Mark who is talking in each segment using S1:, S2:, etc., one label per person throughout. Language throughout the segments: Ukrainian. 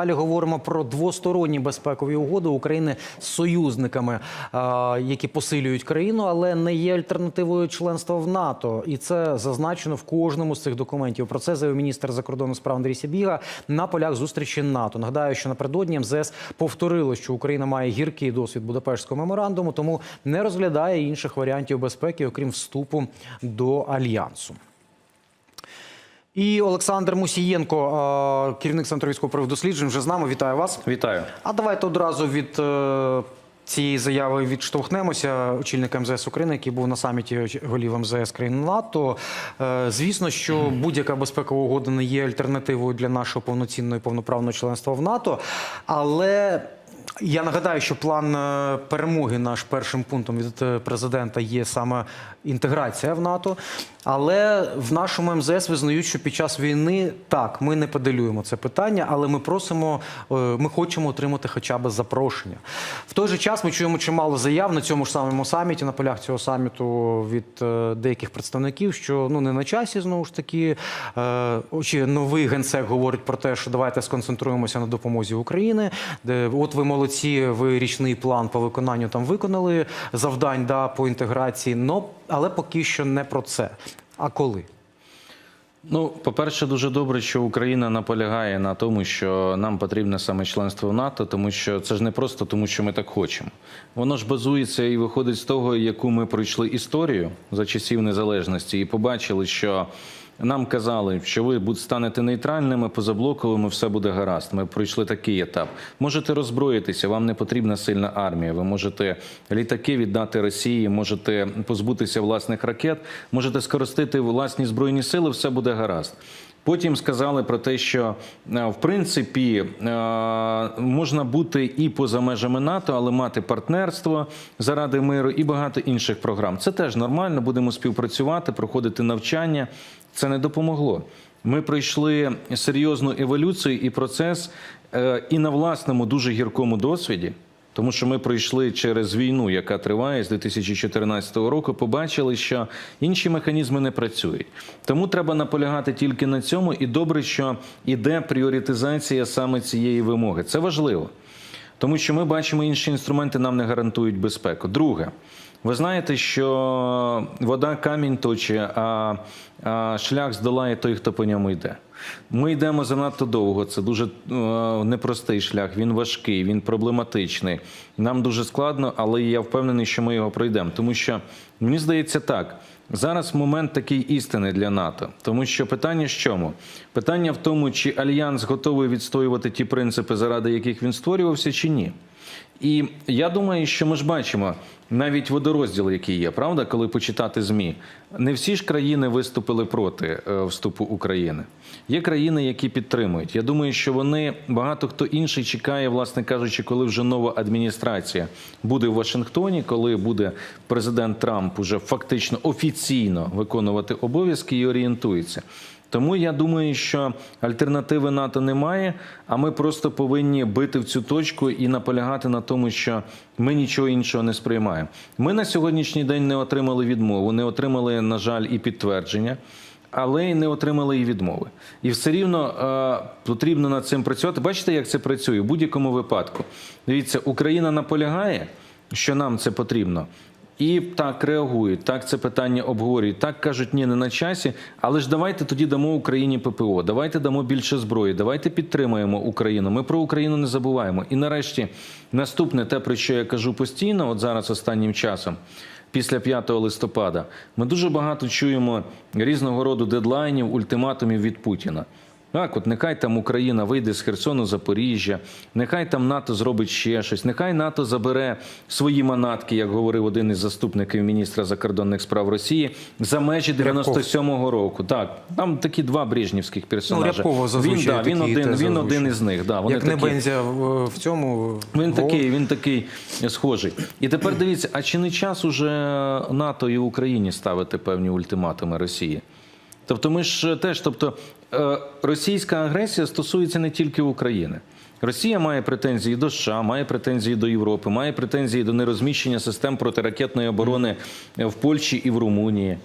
S1: Далі говоримо про двосторонні безпекові угоди України з союзниками, які посилюють країну, але не є альтернативою членства в НАТО. І це зазначено в кожному з цих документів. Про це заявив міністр закордонних справ Андрій Сябіга на полях зустрічі НАТО. Нагадаю, що напередодні МЗС повторило, що Україна має гіркий досвід Будапештського меморандуму, тому не розглядає інших варіантів безпеки, окрім вступу до альянсу. І Олександр Мусієнко, е, керівник центру військово досліджень, вже з нами. Вітаю вас.
S2: Вітаю.
S1: А давайте одразу від е, цієї заяви відштовхнемося. Очільник МЗС України, який був на саміті голів МЗС країн НАТО. Е, Звісно, що будь-яка безпекова угода не є альтернативою для нашого повноцінного і повноправного членства в НАТО. Але я нагадаю, що план е, перемоги наш першим пунктом від е, президента є саме інтеграція в НАТО. Але в нашому МЗС визнають, що під час війни так ми не поделюємо це питання, але ми просимо, е, ми хочемо отримати хоча б запрошення. В той же час ми чуємо чимало заяв на цьому ж самому саміті, на полях цього саміту від деяких представників, що ну не на часі знову ж таки. Чи новий генсек говорить про те, що давайте сконцентруємося на допомозі України. От ви молодці, ви річний план по виконанню там виконали завдань да, по інтеграції, но, але поки що не про це. А коли?
S2: Ну, по-перше, дуже добре, що Україна наполягає на тому, що нам потрібне саме членство в НАТО, тому що це ж не просто тому, що ми так хочемо. Воно ж базується і виходить з того, яку ми пройшли історію за часів незалежності, і побачили, що нам казали, що ви станете нейтральними, позаблоковими, все буде гаразд. Ми пройшли такий етап. Можете роззброїтися, вам не потрібна сильна армія. Ви можете літаки віддати Росії, можете позбутися власних ракет, можете скористати власні збройні сили, все буде гаразд. Потім сказали про те, що е, в принципі е, можна бути і поза межами НАТО, але мати партнерство заради миру і багато інших програм. Це теж нормально. Будемо співпрацювати, проходити навчання. Це не допомогло. Ми пройшли серйозну еволюцію і процес е, і на власному дуже гіркому досвіді. Тому що ми пройшли через війну, яка триває з 2014 року, побачили, що інші механізми не працюють. Тому треба наполягати тільки на цьому, і добре, що іде пріоритизація саме цієї вимоги. Це важливо, тому що ми бачимо, інші інструменти нам не гарантують безпеку. Друге, ви знаєте, що вода камінь точить, а, шлях здолає той, хто по ньому йде. Ми йдемо занадто довго. Це дуже е, непростий шлях. Він важкий, він проблематичний. Нам дуже складно, але я впевнений, що ми його пройдемо. Тому що мені здається так. Зараз момент такий істини для НАТО, тому що питання в чому? Питання в тому, чи альянс готовий відстоювати ті принципи, заради яких він створювався, чи ні. І я думаю, що ми ж бачимо навіть водорозділ, який є, правда, коли почитати змі, не всі ж країни виступили проти е, вступу України. Є країни, які підтримують. Я думаю, що вони багато хто інший чекає, власне кажучи, коли вже нова адміністрація буде в Вашингтоні, коли буде президент Трамп уже фактично офіційно виконувати обов'язки і орієнтується. Тому я думаю, що альтернативи НАТО немає, а ми просто повинні бити в цю точку і наполягати на тому, що ми нічого іншого не сприймаємо. Ми на сьогоднішній день не отримали відмову, не отримали, на жаль, і підтвердження. Але й не отримали і відмови, і все рівно е, потрібно над цим працювати. Бачите, як це працює в будь-якому випадку. Дивіться, Україна наполягає, що нам це потрібно. І так реагують, так це питання обговорюють, так кажуть, ні, не на часі. Але ж давайте тоді дамо Україні ППО, давайте дамо більше зброї, давайте підтримаємо Україну. Ми про Україну не забуваємо. І нарешті наступне, те, про що я кажу постійно, от зараз останнім часом. Після 5 листопада ми дуже багато чуємо різного роду дедлайнів, ультиматумів від Путіна. Так, от нехай там Україна вийде з Херсону, Запоріжжя, нехай там НАТО зробить ще щось, нехай НАТО забере свої манатки, як говорив один із заступників міністра закордонних справ Росії, за межі 97-го року. Так, там такі два брежнівських персонажі.
S1: Ну,
S2: він, да, він
S1: такі
S2: один, він один із них. Да, вони
S1: Як не. Бензя в, цьому
S2: Він такий, він такий схожий. І тепер дивіться, а чи не час уже НАТО і Україні ставити певні ультиматуми Росії? Тобто, ми ж теж, тобто, російська агресія стосується не тільки України. Росія має претензії до США, має претензії до Європи, має претензії до нерозміщення систем протиракетної оборони в Польщі і в Румунії.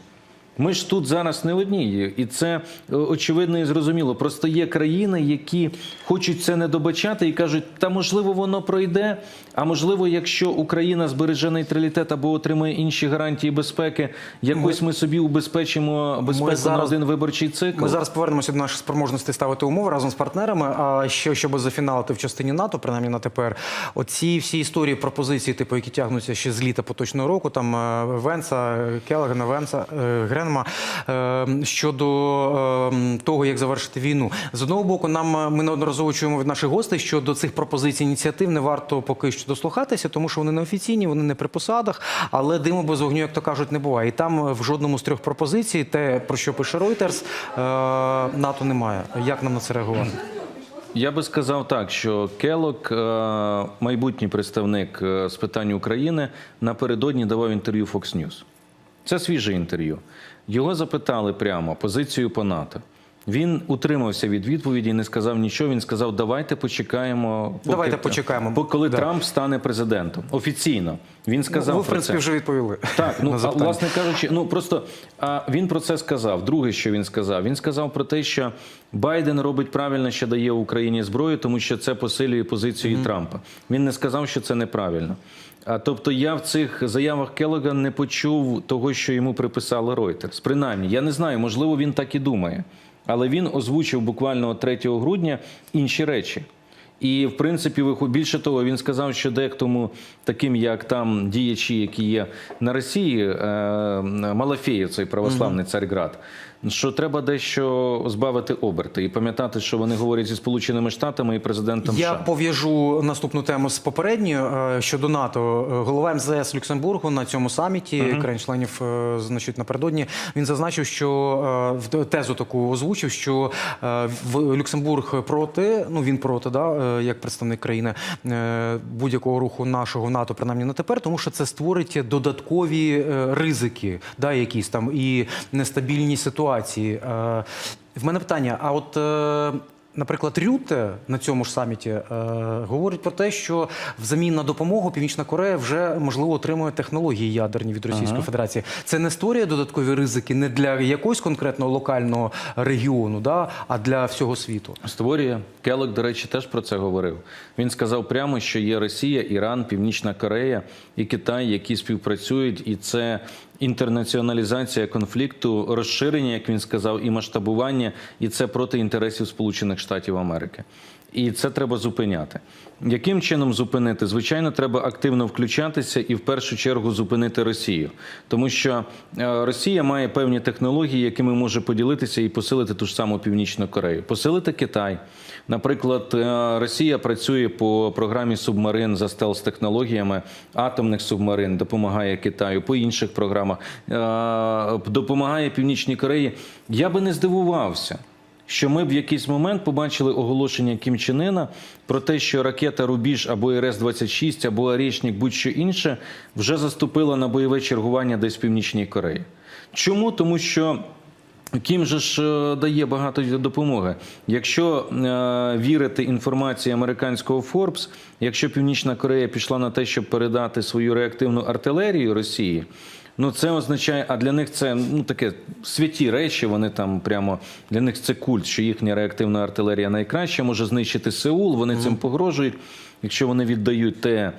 S2: Ми ж тут зараз не одні, і це е, очевидно і зрозуміло. Просто є країни, які хочуть це не добачати і кажуть, та можливо воно пройде. А можливо, якщо Україна збереже нейтралітет або отримає інші гарантії безпеки, якось ми собі убезпечимо безпеку на
S1: зараз-
S2: один виборчий цикл.
S1: Ми зараз повернемося до наших спроможностей ставити умови разом з партнерами. А ще щоб зафіналити в частині НАТО, принаймні на тепер, оці всі історії пропозиції, типу, які тягнуться ще з літа поточного року, там е, Венса, Келегана, Венса, е, Гренма, е, щодо е, того, як завершити війну. З одного боку, нам е, ми неодноразово чуємо від наших гостей, що до цих пропозицій ініціатив не варто поки що дослухатися, тому що вони неофіційні, вони не при посадах, але диму без вогню, як то кажуть, не буває. І там в жодному з трьох пропозицій, те про що пише Reuters, НАТО немає. Як нам на це реагувати?
S2: Я би сказав так, що Келок, майбутній представник з питань України, напередодні давав інтерв'ю Fox News. Це свіже інтерв'ю. Його запитали прямо позицію по НАТО. Він утримався від відповіді, не сказав нічого. Він сказав: давайте почекаємо, поки,
S1: Давайте почекаємо.
S2: коли
S1: Да.
S2: Трамп стане президентом. Офіційно він сказав
S1: Ви, в
S2: про
S1: принципі,
S2: це.
S1: вже відповіли.
S2: Так, ну а, власне кажучи, ну просто а, він про це сказав. Друге, що він сказав, він сказав про те, що Байден робить правильно, що дає Україні зброю, тому що це посилює позицію і Трампа. Він не сказав, що це неправильно. А тобто, я в цих заявах Келлога не почув того, що йому приписали Reuters. Принаймні, я не знаю, можливо, він так і думає, але він озвучив буквально 3 грудня інші речі. І в принципі, більше того, він сказав, що дехтому, таким як там діячі, які є на Росії, е, Малафєєв, цей православний Царьград, що треба дещо збавити оберти і пам'ятати, що вони говорять зі Сполученими Штатами і президентом
S1: Я
S2: США.
S1: пов'яжу наступну тему з попередньою е, щодо НАТО. Е, Голова МЗС Люксембургу на цьому саміті країн-членів е, значить напередодні. Він зазначив, що тезу таку озвучив, що в Люксембург проти, ну він проти, да, як представник країни е, будь-якого руху нашого НАТО, принаймні на тепер, тому що це створить додаткові е, ризики, да, якісь там і нестабільні ситуації. Е, В мене питання: а от. Наприклад, Рюте на цьому ж саміті е, говорить про те, що взамін на допомогу Північна Корея вже можливо отримує технології ядерні від Російської Федерації. Це не створює додаткові ризики не для якогось конкретного локального регіону, да, а для всього світу.
S2: Створює Келок, до речі, теж про це говорив. Він сказав прямо, що є Росія, Іран, Північна Корея і Китай, які співпрацюють, і це інтернаціоналізація конфлікту, розширення, як він сказав, і масштабування, і це проти інтересів Сполучених Штатів Америки. І це треба зупиняти. Яким чином зупинити? Звичайно, треба активно включатися і в першу чергу зупинити Росію, тому що е, Росія має певні технології, якими може поділитися і посилити ту ж саму Північну Корею, посилити Китай. Наприклад, е, Росія працює по програмі субмарин за стелс-технологіями атомних субмарин, допомагає Китаю по інших програмах, е, допомагає Північній Кореї. Я би не здивувався що ми в якийсь момент побачили оголошення Кім Чен Ына про те, що ракета Рубіж або РС-26, або Орєшнік, будь-що інше, вже заступила на бойове чергування десь в Північній Кореї. Чому? Тому що. Кім же ж е, дає багато допомоги. Якщо е, вірити інформації американського Forbes, якщо Північна Корея пішла на те, щоб передати свою реактивну артилерію Росії, ну це означає, а для них це ну таке святі речі. Вони там прямо для них це культ, що їхня реактивна артилерія найкраща може знищити Сеул. Вони цим погрожують. Якщо вони віддають те,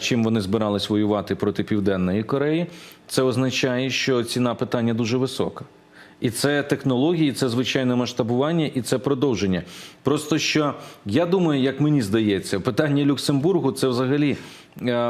S2: чим вони збирались воювати проти Південної Кореї, це означає, що ціна питання дуже висока. І це технології, це звичайне масштабування, і це продовження. Просто що я думаю, як мені здається, питання Люксембургу це взагалі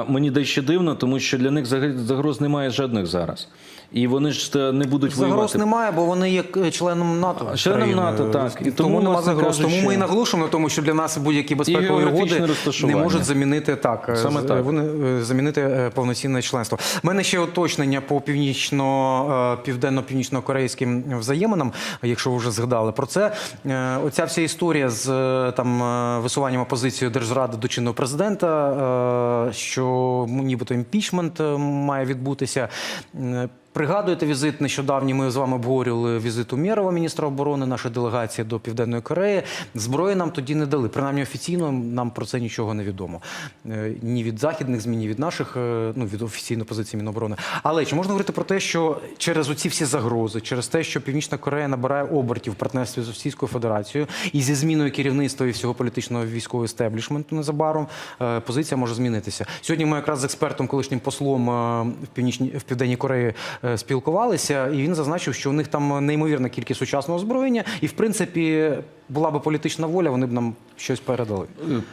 S2: мені дещо дивно, тому що для них загроз немає жодних зараз. І вони ж е, не будуть
S1: Загроз
S2: воювати.
S1: немає, бо вони є е, членом НАТО.
S2: Членом
S1: країною.
S2: НАТО, так. І
S1: тому,
S2: тому,
S1: нема загроз.
S2: кажучи,
S1: Тому ми і наголошуємо на тому, що для нас будь-які безпекові угоди не можуть замінити так. е,
S2: Саме так.
S1: Вони е, замінити е, повноцінне членство. У мене ще уточнення по північно е, південно-північно-корейським взаєминам, якщо ви вже згадали про це. Е, Оця вся історія з е, там е, висуванням опозиції держзради до чинного президента, е, що нібито імпічмент е, має відбутися. Пригадуєте візит нещодавній? Ми з вами обговорювали візит Умєрова, міністра оборони, наша делегація до Південної Кореї. Зброї нам тоді не дали. Принаймні офіційно нам про це нічого не відомо. Е, Ні від західних ЗМІ, ні від наших, е, ну від офіційної позиції Міноборони. Але чи можна говорити про те, що через оці всі загрози, через те, що Північна Корея набирає обертів в партнерстві з Російською Федерацією і зі зміною керівництва і всього політичного військового естеблішменту незабаром е, позиція може змінитися. Сьогодні ми якраз з експертом, колишнім послом в північній в південній Кореї спілкувалися, і він зазначив, що у них там неймовірна кількість сучасного озброєння, і в принципі була би політична воля, вони б нам щось передали.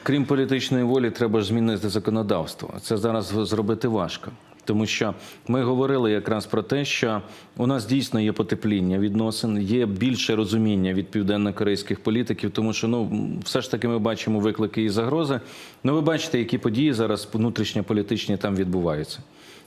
S2: Крім політичної волі, треба ж змінити законодавство. Це зараз зробити важко. Тому що ми говорили якраз про те, що у нас дійсно є потепління відносин, є більше розуміння від південно-корейських політиків, тому що ну все ж таки ми бачимо виклики і загрози. Ну ви бачите, які події зараз внутрішньополітичні там відбуваються.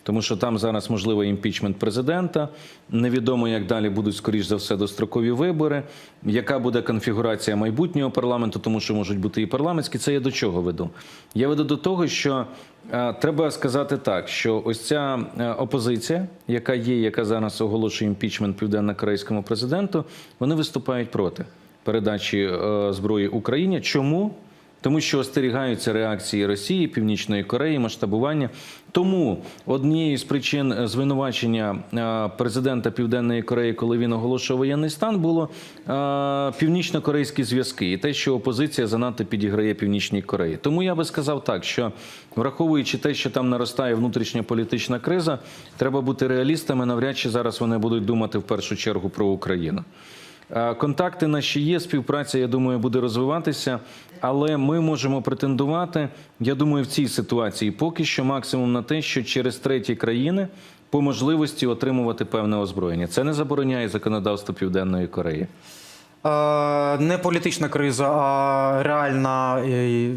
S2: Тому що там зараз можливо імпічмент президента. Невідомо, як далі будуть скоріш за все дострокові вибори. Яка буде конфігурація майбутнього парламенту, тому що можуть бути і парламентські. Це я до чого веду? Я веду до того, що е, треба сказати так, що ось ця е, опозиція, яка є, яка зараз оголошує імпічмент південно-корейському президенту, вони виступають проти передачі е, зброї Україні. Чому? Тому що остерігаються реакції Росії, Північної Кореї, масштабування. Тому однією з причин звинувачення е, президента Південної Кореї, коли він оголошував воєнний стан, було е, північно-корейські зв'язки і те, що опозиція занадто підіграє Північній Кореї. Тому я би сказав так, що враховуючи те, що там наростає внутрішня політична криза, треба бути реалістами. Навряд чи зараз вони будуть думати в першу чергу про Україну. Е, Контакти наші є, співпраця, я думаю, буде розвиватися, але ми можемо претендувати, я думаю, в цій ситуації поки що максимум на те, що через треті країни по можливості отримувати певне озброєння. Це не забороняє законодавство Південної Кореї.
S1: Е, Не політична криза, а реальна е,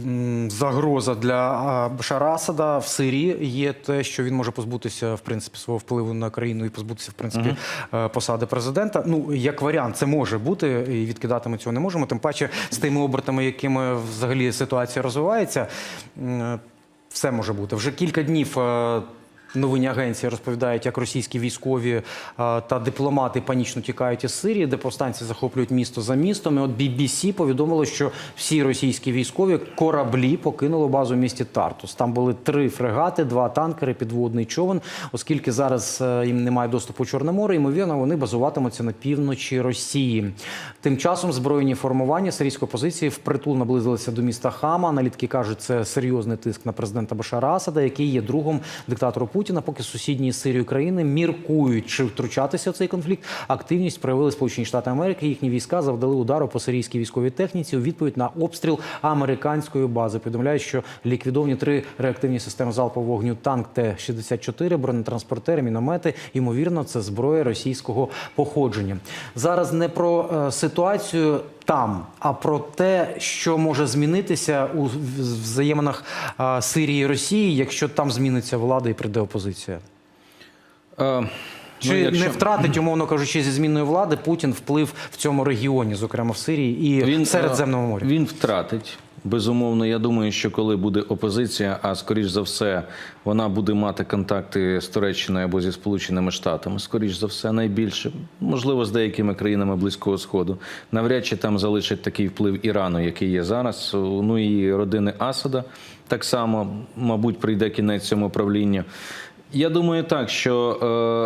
S1: загроза для е, Башара Асада в Сирії є те, що він може позбутися в принципі свого впливу на країну і позбутися в принципі посади президента. Ну як варіант, це може бути, і відкидати ми цього не можемо. Тим паче з тими обертами, якими взагалі ситуація розвивається, все може бути. Вже кілька днів. Новинні агенції розповідають, як російські військові е, та дипломати панічно тікають із Сирії, де повстанці захоплюють місто за містом. І от BBC повідомило, що всі російські військові кораблі покинули базу в місті Тартус. Там були три фрегати, два танкери, підводний човен. Оскільки зараз е, їм немає доступу Чорне море, ймовірно, вони базуватимуться на півночі Росії. Тим часом збройні формування сирійської опозиції впритул наблизилися до міста Хама. Аналітики кажуть, це серйозний тиск на президента Башара Асада, який є другом диктатору Путіна. Поки сусідні з Сирією країни міркують, чи втручатися в цей конфлікт. Активність проявили Сполучені Штати Америки. Їхні війська завдали удару по сирійській військовій техніці у відповідь на обстріл американської бази. Повідомляють, що ліквідовані три реактивні системи залпового вогню танк Т-64, бронетранспортери, міномети. Ймовірно, це зброя російського походження. Зараз не про е, ситуацію там, а про те, що може змінитися у взаєминах е, Сирії і Росії, якщо там зміниться влада і прийде опозиція.
S2: Е,
S1: Чи
S2: ну, якщо-
S1: не втратить, умовно кажучи, зі зміною влади Путін вплив в цьому регіоні, зокрема в Сирії і він, Середземному морі?
S2: е, Він втратить. Безумовно, я думаю, що коли буде опозиція, а скоріш за все, вона буде мати контакти з Туреччиною або зі Сполученими Штатами, скоріш за все, найбільше, можливо, з деякими країнами Близького Сходу. Навряд чи там залишить такий вплив Ірану, який є зараз. Ну і родини Асада так само, мабуть, прийде кінець цьому правлінню. Я думаю, так, що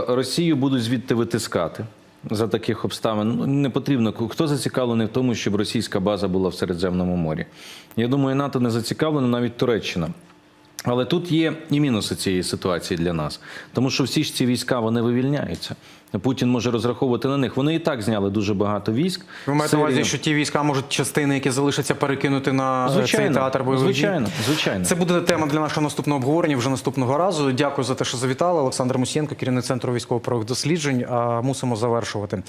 S2: е, Росію будуть звідти витискати. За таких обставин Ну, не потрібно. Хто зацікавлений в тому, щоб російська база була в Середземному морі? Я думаю, НАТО не зацікавлено, навіть Туреччина. Але тут є і мінуси цієї ситуації для нас, тому що всі ж ці війська вони вивільняються. Путін може розраховувати на них. Вони і так зняли дуже багато військ.
S1: Ви маєте на увазі, що ті війська можуть частини, які залишаться, перекинути на е,
S2: звичайно,
S1: цей театр бойових дій?
S2: звичайно, звичайно.
S1: Це буде тема для нашого наступного обговорення вже наступного разу. Дякую за те, що завітали. Олександр Мусієнко, керівник центру військово-правових досліджень. А мусимо завершувати.